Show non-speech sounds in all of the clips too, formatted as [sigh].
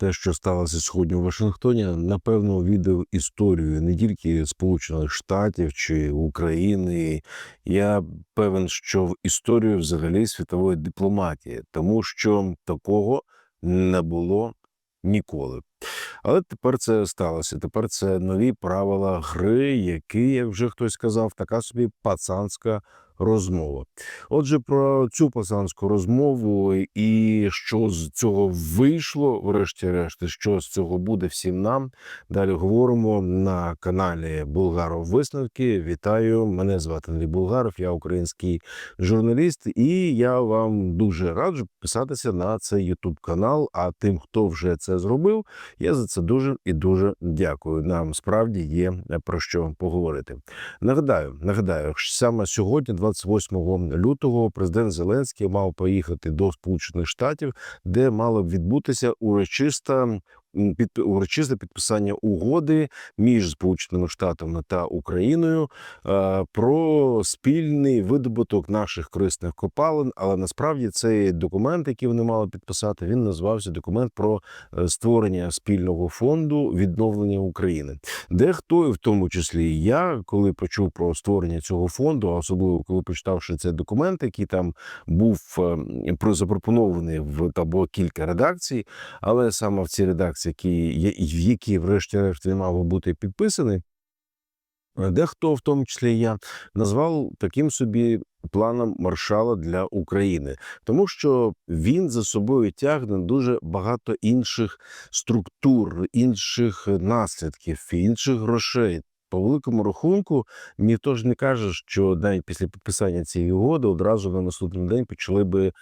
те, що сталося сьогодні у Вашингтоні, напевно, відео історію не тільки Сполучених Штатів чи України. Я певен, що в історію взагалі світової дипломатії, тому що такого не було ніколи. Але тепер це сталося. Тепер це нові правила гри, які, як вже хтось сказав, така собі пацанська розмова. Отже, про цю пацанську розмову і що з цього вийшло, врешті-решт, що з цього буде всім нам. Далі говоримо на каналі Булгаров Висновки. Вітаю! Мене звати Андрій Булгаров, я український журналіст, і я вам дуже раджу підписатися на цей Ютуб канал. А тим, хто вже це зробив, я за це дуже і дуже дякую. Нам справді є про що поговорити. Нагадаю, нагадаю, саме сьогодні, 28 лютого, президент Зеленський мав поїхати до Сполучених Штатів, де мало б відбутися урочиста під урочисте підписання угоди між Сполученими Штатами та Україною е, про спільний видобуток наших корисних копалин. Але насправді цей документ, який вони мали підписати, він називався документ про е, створення спільного фонду відновлення України. Дехто, в тому числі і я, коли почув про створення цього фонду, особливо коли почитавши цей документ, який там був е, про- запропонований в та було кілька редакцій, але саме в цій редакції, які, є- в якій, врешті-решт, він мав бути підписаний. е, Дехто, в тому числі я, назвав таким собі планом маршала для України, тому що він за собою тягне дуже багато інших структур, інших наслідків, інших грошей. По великому рахунку, ніхто ж не каже, що навіть після підписання цієї угоди одразу на наступний день почали би е,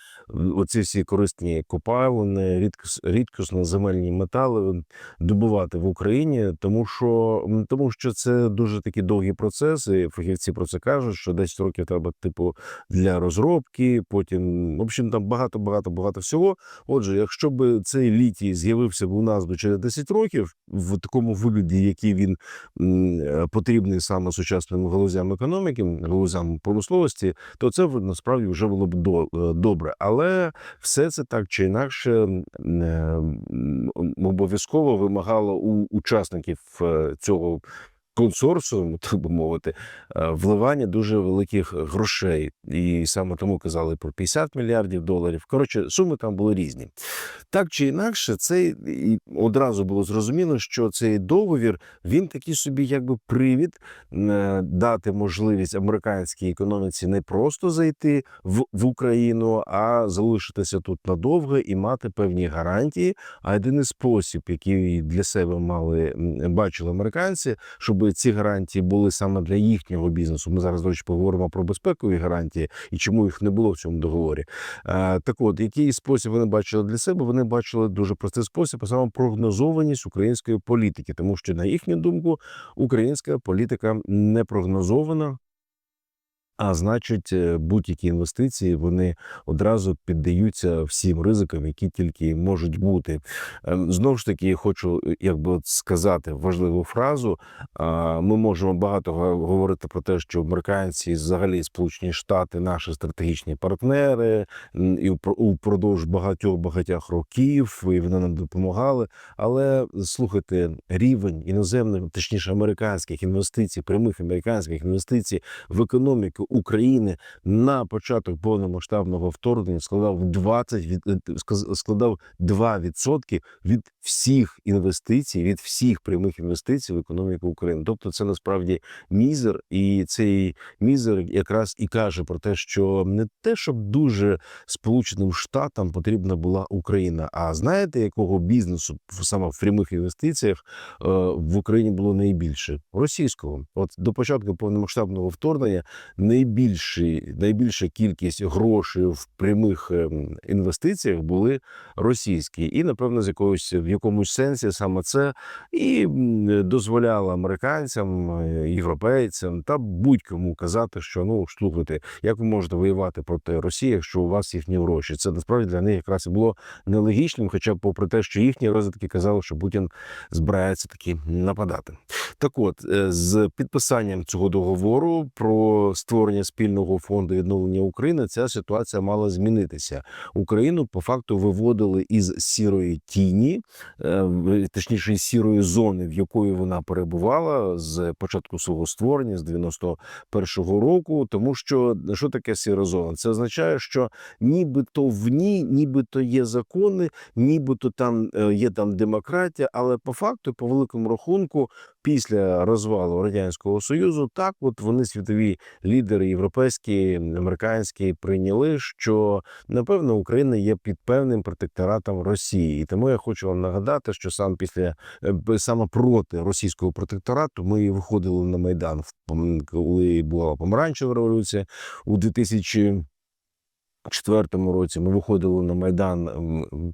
оці всі корисні копалини, рідкос, рідкісно земельні метали добувати в Україні, тому що тому що це дуже такі довгі процеси. Фахівці про це кажуть, що 10 років треба, типу, для розробки. Потім, в общем, там багато, багато, багато всього. Отже, якщо б цей літій з'явився б у нас би через 10 років в такому вигляді, який він потрібний саме сучасним галузям економіки, галузям промисловості, то це насправді вже було б до, е, добре. Але все це так чи інакше е, обов'язково вимагало у учасників е, цього. Консорціуму, [laughs] так би мовити, е, вливання дуже великих грошей, і саме тому казали про 50 мільярдів доларів. Коротше, суми там були різні. Так чи інакше, це і одразу було зрозуміло, що цей договір він такий собі, якби привід е, дати можливість американській економіці не просто зайти в, в Україну, а залишитися тут надовго і мати певні гарантії. А єдиний спосіб, який для себе мали бачили американці, щоб ці гарантії були саме для їхнього бізнесу. Ми зараз до речі, поговоримо про безпекові гарантії і чому їх не було в цьому договорі. Е, Так от, який спосіб вони бачили для себе? Вони бачили дуже простий спосіб, а саме прогнозованість української політики, тому що на їхню думку українська політика не прогнозована. А значить, е, будь-які інвестиції вони одразу піддаються всім ризикам, які тільки можуть бути. Ем, Знову ж таки, хочу е, якби сказати важливу фразу. Ми можемо багато говорити про те, що американці, взагалі, Сполучені Штати, наші стратегічні партнери, і упродовж багатьох багатьох років, і вони нам допомагали. Але слухайте, рівень іноземних, точніше американських інвестицій, прямих американських інвестицій в економіку України на початок повномасштабного вторгнення складав 20 від е, складав 2% від всіх інвестицій, від всіх прямих інвестицій в економіку України. Тобто, це насправді мізер, і цей мізер якраз і каже про те, що не те, щоб дуже Сполученим Штатам потрібна була Україна. А знаєте, якого бізнесу саме в прямих інвестиціях е, в Україні було найбільше російського? От до початку повномасштабного вторгнення найбільші, найбільша кількість грошей в прямих ем, інвестиціях були російські, і напевно з якогось в якомусь сенсі саме це і дозволяло американцям, е, європейцям та будь-кому казати, що ну слухайте, як ви можете воювати проти Росії, якщо у вас їхні гроші? Це насправді для них якраз і було нелогічним, хоча попри те, що їхні розвідки казали, що Путін збирається таки нападати. Так, от е, з підписанням цього договору про створення. Створення спільного фонду відновлення України, ця ситуація мала змінитися. Україну по факту виводили із сірої тіні, е, точніше із сірої зони, в якої вона перебувала з початку свого створення з 91-го року. Тому що що таке сіра зона? Це означає, що нібито в ній, нібито є закони, нібито там е, є там демократія, але по факту, по великому рахунку, після розвалу радянського союзу, так от вони світові лідери, європейські, американські, прийняли, що напевно Україна є під певним протекторатом Росії. І тому я хочу вам нагадати, що сам після е, саме проти російського протекторату ми виходили на майдан, коли була помаранчева революція у 2000 четвертому році ми виходили на майдан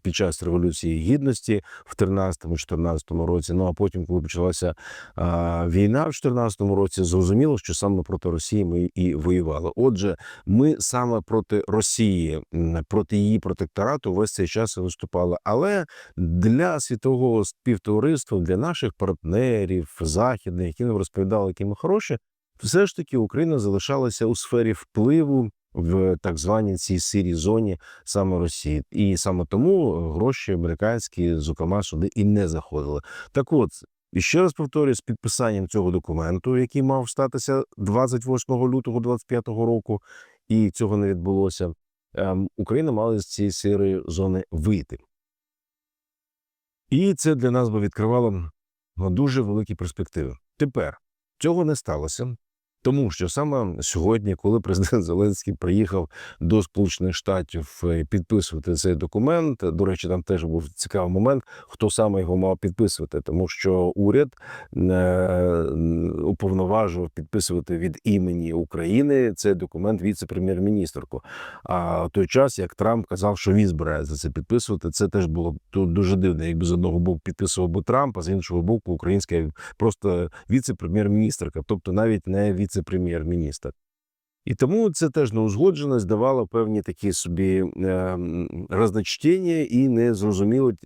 під час революції гідності в 13-14 році. Ну а потім, коли почалася а, війна в 14-му році, зрозуміло, що саме проти Росії ми і воювали. Отже, ми саме проти Росії, проти її протекторату весь цей час і виступали. Але для світового співтовариства, для наших партнерів західних, які нам розповідали, які ми хороші, все ж таки Україна залишалася у сфері впливу в так званій цій сирій зоні саме Росії, і саме тому гроші американські, зокрема, сюди і не заходили. Так от. І ще раз повторюю, з підписанням цього документу, який мав статися 28 лютого 25 року, і цього не відбулося. ем, Україна мала з цієї сирої зони вийти. І це для нас би відкривало ну, дуже великі перспективи. Тепер цього не сталося, тому що саме сьогодні, коли президент [laughs] Зеленський приїхав до Сполучених Штатів е, підписувати цей документ, до речі, там теж був цікавий момент, хто саме його мав підписувати, тому що уряд е, уповноважував підписувати від імені України цей документ віце-прем'єр-міністрку. А в той час, як Трамп казав, що він збирається це підписувати, це теж було тут дуже дивно. Якби з одного боку підписував би Трамп, а з іншого боку, українська просто віце-прем'єр-міністрка, тобто навіть не віце-прем'єр-міністр. І тому це теж неузгодженість давало певні такі собі е, м, розночтення і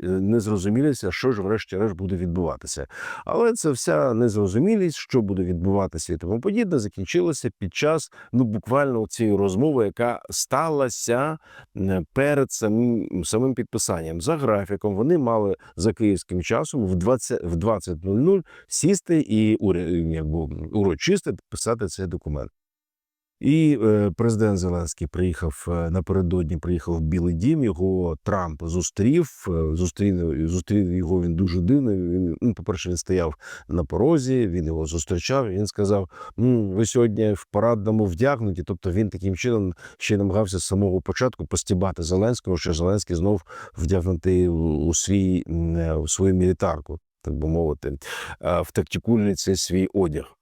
незрозумілість, що ж врешті-решт буде відбуватися. Але це вся незрозумілість, що буде відбуватися і тому подібне, закінчилося під час ну буквально цієї розмови, яка сталася е, перед самим самим підписанням. За графіком вони мали за київським часом в 20 в 20.00 сісти і якби, урочисто підписати цей документ. І е, президент Зеленський приїхав е, напередодні. Приїхав в Білий Дім. Його Трамп зустрів. е, Зустрів зустрів його. Він дуже дивний. Він ну, по перше, він стояв на порозі. Він його зустрічав. Він сказав: «М, ви сьогодні в парадному вдягнуті. Тобто він таким чином ще намагався з самого початку постібати Зеленського, що Зеленський знов вдягнутий у, свій у свою мілітарку, так би мовити, в тактикульний цей свій одяг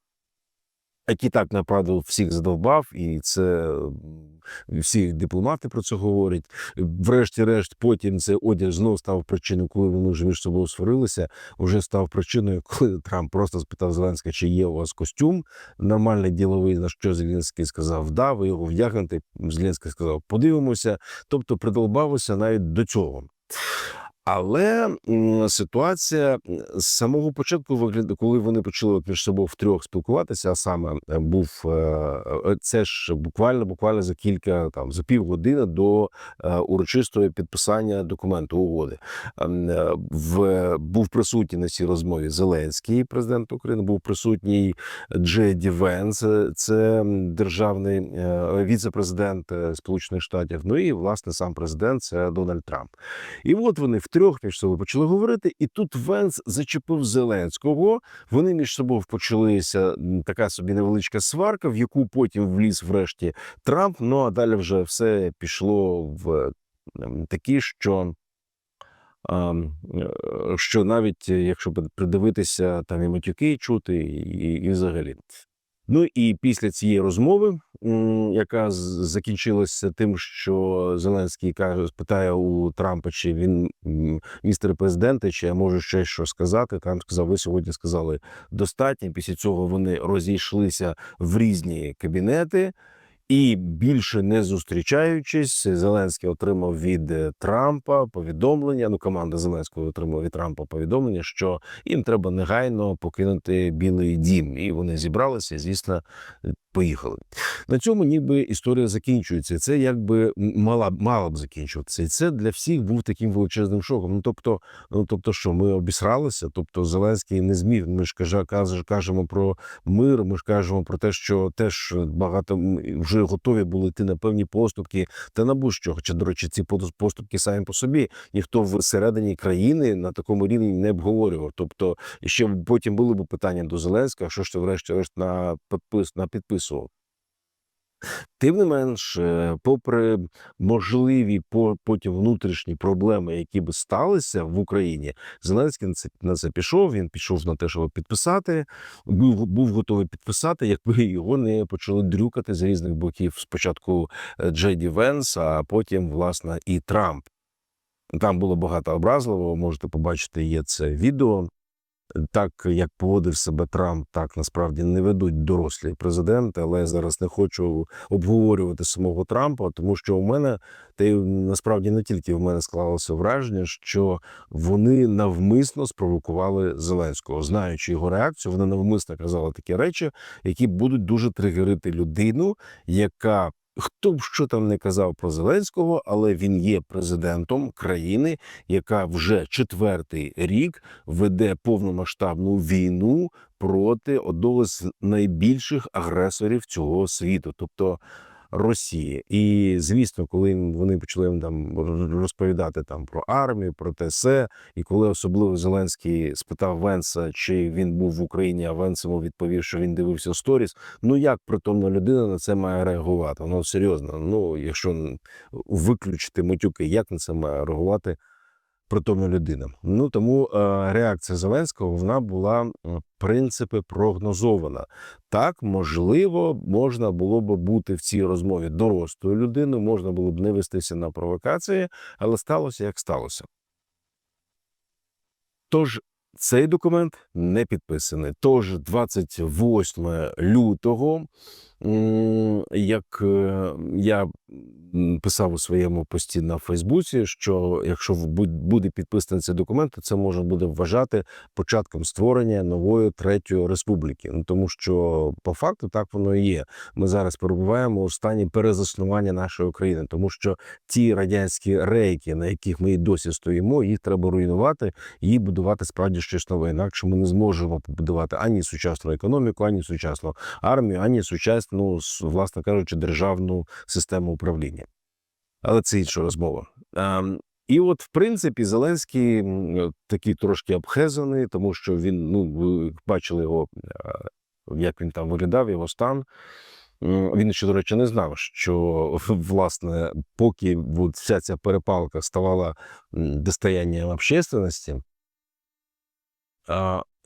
який так направду всіх задовбав, і це всі дипломати про це говорять. Врешті-решт, потім цей одяг знов став причиною, коли вони вже між собою сварилися. Вже став причиною, [laughs] коли Трамп просто спитав Зеленська, чи є у вас костюм нормальний діловий. На що Зеленський сказав, да, ви його вдягнете. Зеленський сказав, подивимося. Тобто придолбався навіть до цього. Але ситуація з самого початку виглядає, коли вони почали між собою втрьох спілкуватися, а саме е, був е, е, це ж буквально буквально за кілька там за півгодини до урочистого підписання документу угоди. Ем, В був присутній на цій розмові Зеленський, президент України, був присутній Джеді Венс, це державний віце-президент Сполучених Штатів. Ну і власне сам президент це Дональд Трамп. І от вони втрьох між собою почали говорити, і тут Венс зачепив Зеленського. Вони між собою почалися така собі невеличка сварка, в яку потім вліз врешті Трамп. Ну а далі вже все пішло в ем, такі, що. ем, е, Що навіть якщо придивитися, там і матюки чути, і, і взагалі. Ну і після цієї розмови, яка закінчилася тим, що Зеленський каже, спитає у Трампа, чи він містер президенте, чи я можу ще що сказати. Трамп сказав: ви сьогодні сказали достатньо. Після цього вони розійшлися в різні кабінети. І більше не зустрічаючись, Зеленський отримав від е, Трампа повідомлення. Ну, команда Зеленського отримала від Трампа повідомлення, що їм треба негайно покинути Білий Дім, і вони зібралися. Звісно, поїхали. На цьому ніби історія закінчується. Це якби мала мала б закінчуватися. І це для всіх був таким величезним шоком. Ну тобто, ну тобто, що ми обісралися? Тобто, Зеленський не зміг. Ми ж кажа, каже, кажемо про мир. Ми ж кажемо про те, що теж багато вже готові були йти на певні поступки та на будь-що. Хоча, до речі, ці пос- поступки самі по собі ніхто всередині країни на такому рівні не обговорював. Тобто, ще потім були б питання до Зеленського, що ж ти врешті-решт на підпис на підписував. Тим не менш, е, попри можливі потім внутрішні проблеми, які би сталися в Україні, Зеленський на це на це пішов. Він пішов на те, щоб підписати. Був був готовий підписати, якби його не почали дрюкати з різних боків. Спочатку е, Джей Венс, а потім власне і Трамп. Там було багато образливого. Можете побачити, є це відео. Так як поводив себе Трамп, так насправді не ведуть дорослі президенти. Але я зараз не хочу обговорювати самого Трампа, тому що у мене та й насправді не тільки в мене склалося враження, що вони навмисно спровокували Зеленського, знаючи його реакцію, вони навмисно казали такі речі, які будуть дуже тригерити людину, яка хто б що там не казав про Зеленського, але він є президентом країни, яка вже четвертий рік веде повномасштабну війну проти одного з найбільших агресорів цього світу, тобто Росії. І звісно, коли вони почали там розповідати там про армію, про те все, і коли особливо Зеленський спитав Венса, чи він був в Україні, а Венс йому відповів, що він дивився сторіс. Ну як притомна людина на це має реагувати? Ну серйозно, ну якщо виключити матюки, як на це має реагувати? Притомна людина. Ну тому е, реакція Зеленського вона була принципі прогнозована. Так, можливо, можна було б бути в цій розмові дорослою людиною, можна було б не вестися на провокації, але сталося як сталося. Тож цей документ не підписаний. Тож 28 лютого, як е, я писав у своєму пості на Фейсбуці, що якщо буде підписаний цей документ, то це можна буде вважати початком створення нової третьої республіки. Ну тому що по факту так воно і є. Ми зараз перебуваємо у стані перезаснування нашої України, тому що ті радянські рейки, на яких ми і досі стоїмо, їх треба руйнувати і будувати справді щось нове. Інакше ми не зможемо побудувати ані сучасну економіку, ані сучасну армію, ані сучасну, с- власне кажучи, державну систему управління. Але це інша розмова. Ем, і от, в принципі, Зеленський такий трошки обхезаний, тому що він, ну, ви бачили його, е, як він там виглядав, його стан. Він ще, до речі, не знав, що [laughs] власне, поки от вся ця перепалка ставала достоянням общественності,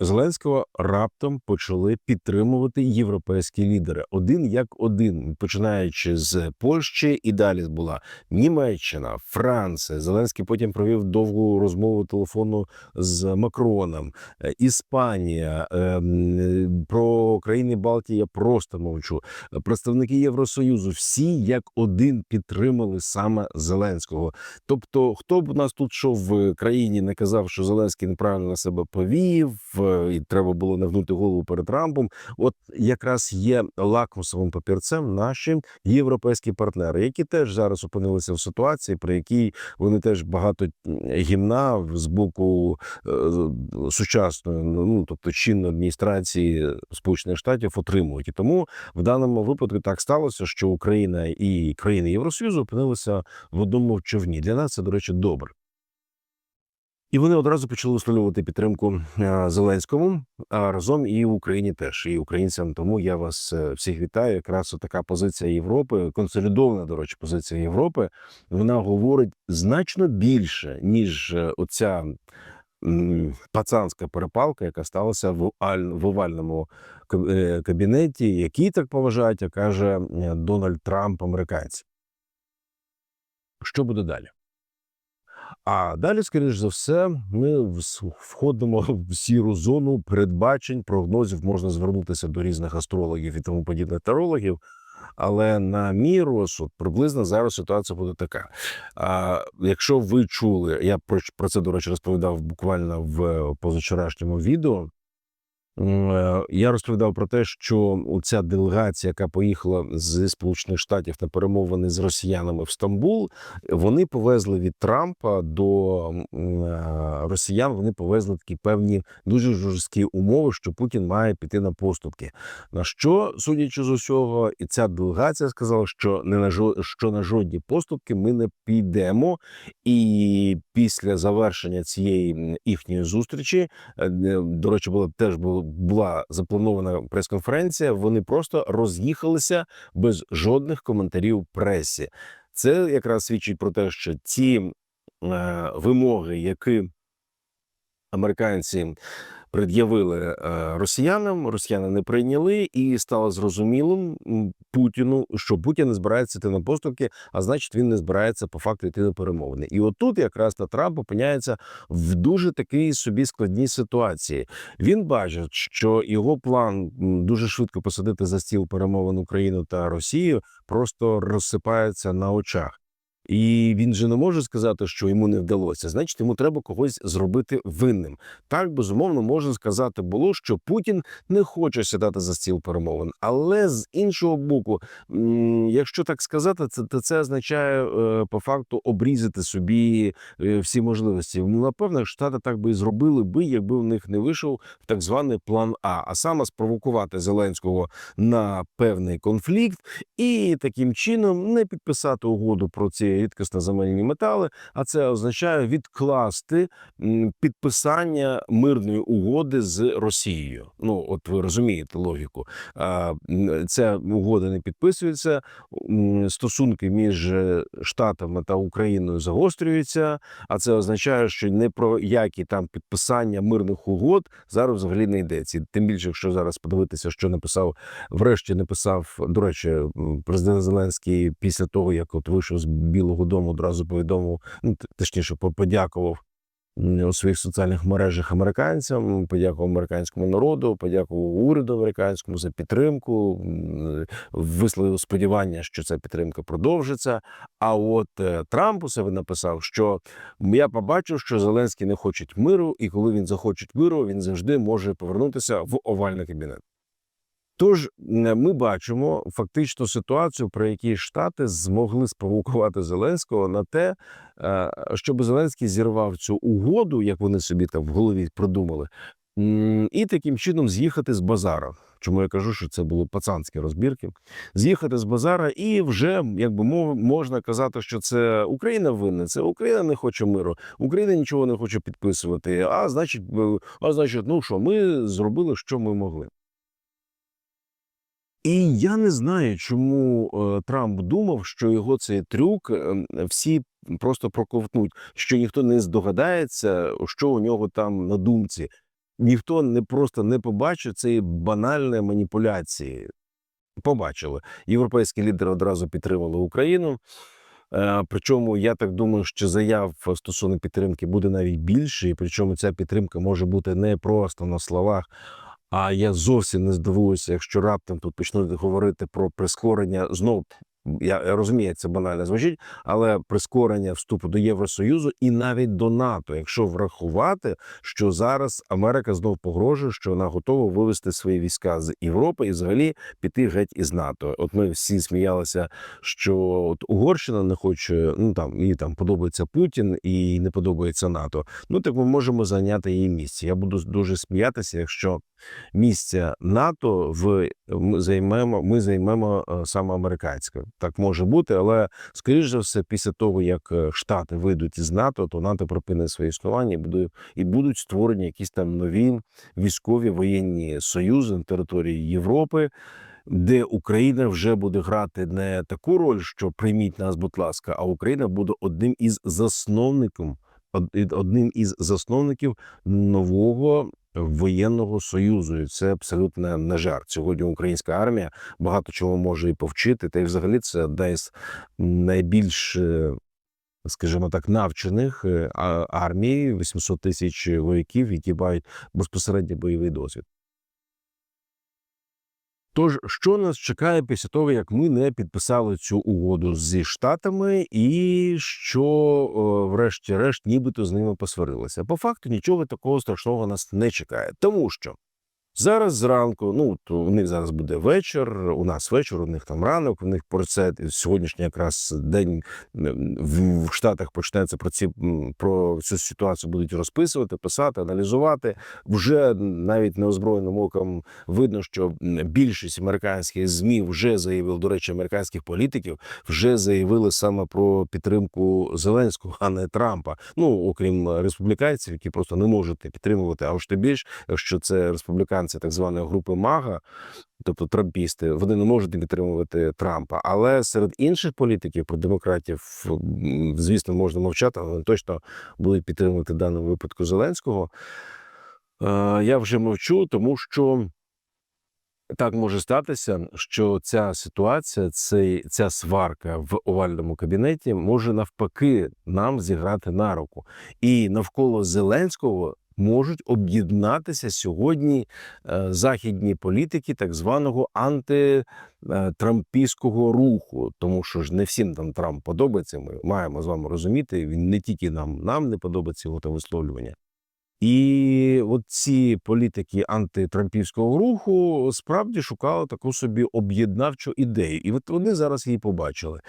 Зеленського раптом почали підтримувати європейські лідери один як один, починаючи з Польщі, і далі була Німеччина, Франція. Зеленський потім провів довгу розмову телефонну з Макроном, е, Іспанія ем, про країни Балтії. Я просто мовчу. Представники Євросоюзу всі як один підтримали саме Зеленського. Тобто, хто б у нас тут що в країні не казав, що Зеленський неправильно себе повів, е, і треба було нагнути голову перед Трампом. От якраз є лакмусовим папірцем наші європейські партнери, які теж зараз опинилися в ситуації, при якій вони теж багато гімна з боку е, сучасної, ну тобто чинної адміністрації Сполучених Штатів отримують. І тому в даному випадку так сталося, що Україна і країни Євросоюзу опинилися в одному човні. Для нас це, до речі, добре. І вони одразу почали висловлювати підтримку е, Зеленському, а разом і Україні теж, і українцям. Тому я вас е, всіх вітаю. Якраз така позиція Європи, консолідована, до речі, позиція Європи. Вона говорить значно більше, ніж е, оця пацанська перепалка, яка сталася в, в овальному кабінеті, який так поважають, як каже Дональд Трамп, американці. Що буде далі? А далі, скоріш за все, ми входимо [laughs] в сіру зону передбачень, прогнозів. Можна звернутися до різних астрологів і тому подібних тарологів. Але на мій розсуд приблизно зараз ситуація буде така. А якщо ви чули, я про, це до речі розповідав буквально в позавчорашньому відео. Е, Я розповідав про те, що ця делегація, яка поїхала зі Сполучених Штатів на перемовини з росіянами в Стамбул, вони повезли від Трампа до е, росіян. Вони повезли такі певні дуже жорсткі умови, що Путін має піти на поступки. На що, судячи з усього, і ця делегація сказала, що не на що на жодні поступки ми не підемо. І після завершення цієї їхньої зустрічі Е, До речі, була теж бу- була запланована прес-конференція. Вони просто роз'їхалися без жодних коментарів пресі. Це якраз свідчить про те, що ті е, вимоги, які американці пред'явили е, росіянам, росіяни не прийняли, і стало зрозумілим Путіну, що Путін не збирається йти на поступки, а значить, він не збирається по факту йти на перемовини. І отут якраз на Трамп опиняється в дуже такій собі складній ситуації. Він бачить, що його план дуже швидко посадити за стіл перемовин Україну та Росію просто розсипається на очах. І він же не може сказати, що йому не вдалося. Значить, йому треба когось зробити винним. Так безумовно можна сказати було, що Путін не хоче сідати за стіл перемовин. Але з іншого боку, якщо так сказати, це то це означає е, по факту обрізати собі е, всі можливості. Ну, напевно, штати так би і зробили би, якби в них не вийшов так званий план А, а саме спровокувати Зеленського на певний конфлікт і таким чином не підписати угоду про ці рідкісно земельні метали. А це означає відкласти підписання мирної угоди з Росією. Ну от ви розумієте логіку. Ця угода не підписується. Стосунки між е, Штатами та Україною загострюються. А це означає, що не про які там підписання мирних угод зараз взагалі не йдеться. Тим більше, якщо зараз подивитися, що написав, врешті написав, до речі, президент Зеленський після того, як от вийшов з Білого Дому, одразу повідомив, ну точніше, подякував. У своїх соціальних мережах американцям подякував американському народу, подякував уряду американському за підтримку, висловив сподівання, що ця підтримка продовжиться. А от е, Трамп у себе написав, що я побачив, що Зеленський не хоче миру, і коли він захоче миру, він завжди може повернутися в овальний кабінет. Тож ми бачимо фактично ситуацію, про які штати змогли спровокувати Зеленського на те, е, щоб Зеленський зірвав цю угоду, як вони собі там в голові придумали, і таким чином з'їхати з базара. Чому я кажу, що це були пацанські розбірки, з'їхати з базара, і вже якби можна казати, що це Україна винна, це Україна не хоче миру, Україна нічого не хоче підписувати. А значить, е, а значить, ну що, ми зробили, що ми могли. І я не знаю, чому е, Трамп думав, що його цей трюк е, всі просто проковтнуть, що ніхто не здогадається, що у нього там на думці. Ніхто не просто не побачив цієї банальної маніпуляції. Побачили. Європейські лідери одразу підтримали Україну. Е, Причому я так думаю, що заяв стосовно підтримки буде навіть більше, і причому ця підтримка може бути не просто на словах. А я зовсім не здивуюся, якщо раптом тут почнуть говорити про прискорення знов. Я розумію, це банально звучить, але прискорення вступу до Євросоюзу і навіть до НАТО, якщо врахувати, що зараз Америка знов погрожує, що вона готова вивести свої війська з Європи і взагалі піти геть із НАТО. От ми всі сміялися, що от Угорщина не хоче, ну там їй там подобається Путін і не подобається НАТО. Ну так ми можемо зайняти її місце. Я буду дуже сміятися, якщо місця НАТО в ми займемо, ми займемо е, саме американське. Так може бути, але скоріш за все, після того як е, Штати вийдуть із НАТО, то НАТО припинить своє існування і буде і будуть створені якісь там нові військові воєнні союзи на території Європи. Де Україна вже буде грати не таку роль, що прийміть нас, будь ласка, а Україна буде одним із засновників, одним із засновників нового воєнного союзу. І це абсолютно не жарт. Сьогодні українська армія багато чого може і повчити. Та й взагалі це одна із найбільш, е, скажімо так, навчених е, армій, 800 тисяч вояків, які мають безпосередньо бойовий досвід. Тож, що нас чекає після того, як ми не підписали цю угоду зі штатами, і що, врешті-решт, нібито з ними посварилися? По факту нічого такого страшного нас не чекає, тому що зараз зранку, ну то у них зараз буде вечір, у нас вечір, у них там ранок, у них про це сьогоднішній якраз день в, Штатах почнеться про ці про цю ситуацію будуть розписувати, писати, аналізувати. Вже навіть неозброєним оком видно, що більшість американських змі вже заявили, до речі, американських політиків вже заявили саме про підтримку Зеленського, а не Трампа. Ну окрім республіканців, які просто не можуть підтримувати. А уж тим більш, якщо це республіканці так званої групи Мага, тобто трампісти, вони не можуть підтримувати Трампа. Але серед інших політиків, про демократів, звісно, можна мовчати, але вони точно будуть підтримувати в даному випадку Зеленського. Е, Я вже мовчу, тому що так може статися, що ця ситуація, цей, ця сварка в овальному кабінеті може навпаки нам зіграти на руку. І навколо Зеленського можуть об'єднатися сьогодні е, західні політики так званого антитрампійського руху, тому що ж не всім там Трамп подобається. Ми маємо з вами розуміти. Він не тільки нам, нам не подобається його та висловлювання. І от ці політики антитрампівського руху справді шукали таку собі об'єднавчу ідею, і от вони зараз її побачили.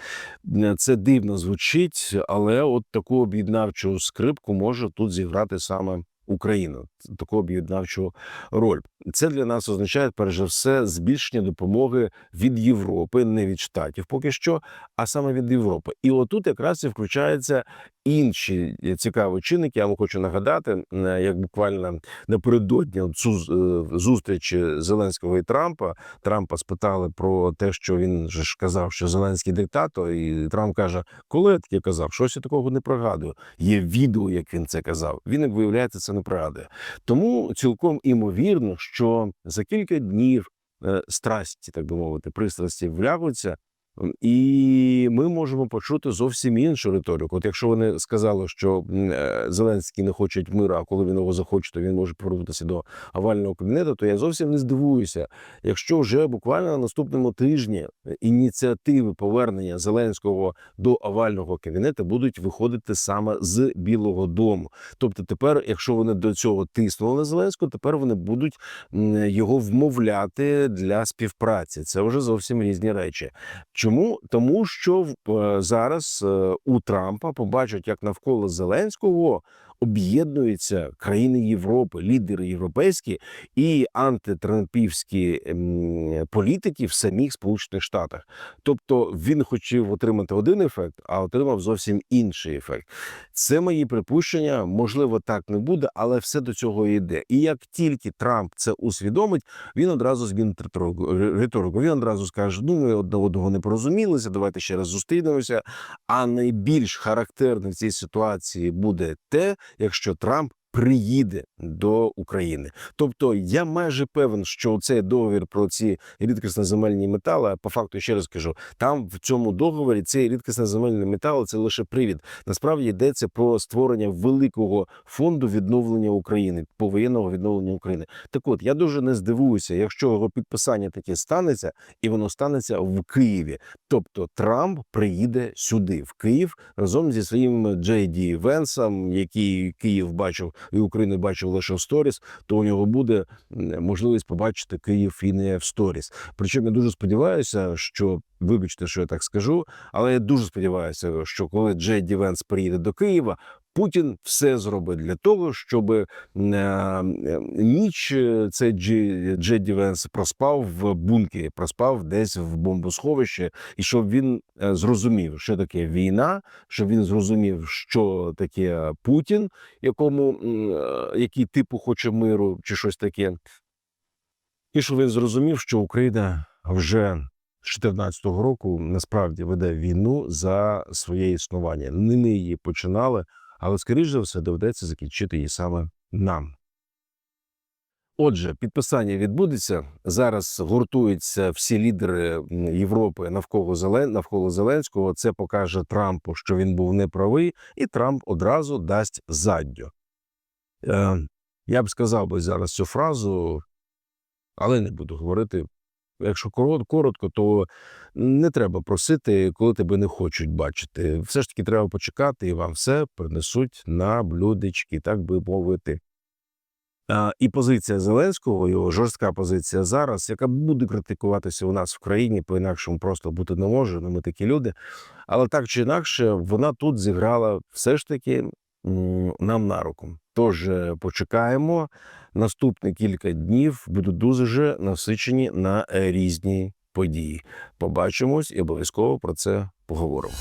Е, Це дивно звучить, але от таку об'єднавчу скрипку може тут зіграти саме Україна, таку об'єднавчу роль. Це для нас означає перш за все збільшення допомоги від Європи, не від штатів, поки що, а саме від Європи. І отут якраз і включаються інші цікаві чинники. Я вам хочу нагадати, е, як буквально напередодні цю е, зустрічі Зеленського і Трампа. Трампа спитали про те, що він же ж казав, що Зеленський диктатор, і Трамп каже, коли я таке казав, щось я такого не пригадую. Є відео, як він це казав. Він як виявляється, це не пригадує. Тому цілком імовірно, що за кілька днів е, страсті, так би мовити, пристрасті влягуться. І ми можемо почути зовсім іншу риторику. От якщо вони сказали, що е, Зеленський не хоче мира, а коли він його захоче, то він може повернутися до овального кабінету, то я зовсім не здивуюся, якщо вже буквально на наступному тижні е, ініціативи повернення Зеленського до овального кабінету будуть виходити саме з Білого Дому. Тобто, тепер, якщо вони до цього тиснули на Зеленського, тепер вони будуть його вмовляти для співпраці. Це вже зовсім різні речі. Чому? Тому що е, зараз е, у Трампа побачать, як навколо Зеленського об'єднуються країни Європи, лідери європейські і антитрампівські ем, політики в самих Сполучених Штатах. Тобто він хотів отримати один ефект, а отримав зовсім інший ефект. Це мої припущення. Можливо, так не буде, але все до цього йде. І як тільки Трамп це усвідомить, він одразу змінить риторику. Він одразу скаже: ну ми одне одного не порозумілися. Давайте ще раз зустрінемося. А найбільш характерне в цій ситуації буде те, якщо Трамп. Приїде до України, тобто я майже певен, що цей договір про ці рідкісноземельні метали, по факту ще раз кажу, там в цьому договорі цей рідкісноземельний метал це лише привід. Насправді йдеться про створення великого фонду відновлення України, повоєнного відновлення України. Так от я дуже не здивуюся, якщо його підписання таке станеться, і воно станеться в Києві. Тобто Трамп приїде сюди, в Київ, разом зі своїм Джей Ді Венсом, який Київ бачив і Україну бачив лише в сторіс, то у нього буде можливість побачити Київ і не в сторіс. Причому я дуже сподіваюся, що вибачте, що я так скажу, але я дуже сподіваюся, що коли Джей Дівенс приїде до Києва. Путін все зробить для того, щоб е, е, ніч е, цей Джей, Джей Ді Венс проспав в бункері, проспав десь в бомбосховищі, і щоб він зрозумів, що таке війна, щоб він зрозумів, що таке Путін, якому який типу хоче миру, чи щось таке, і щоб він зрозумів, що Україна вже з 2014 року насправді веде війну за своє існування. Не її починали, але скоріш за все доведеться закінчити її саме нам. Отже, підписання відбудеться зараз. Гуртуються всі лідери Європи навколо Зелен навколо Зеленського. Це покаже Трампу, що він був неправий, і Трамп одразу дасть задню. Е, я б сказав би зараз цю фразу, але не буду говорити Якщо коротко, то не треба просити, коли тебе не хочуть бачити. Все ж таки треба почекати, і вам все принесуть на блюдечки, так би мовити. І позиція Зеленського, його жорстка позиція зараз, яка буде критикуватися у нас в країні, по-інакшому просто бути не може. Ну, ми такі люди. Але так чи інакше, вона тут зіграла все ж таки нам на руку. Тож почекаємо. Наступні кілька днів будуть дуже насичені на різні події. Побачимось і обов'язково про це поговоримо.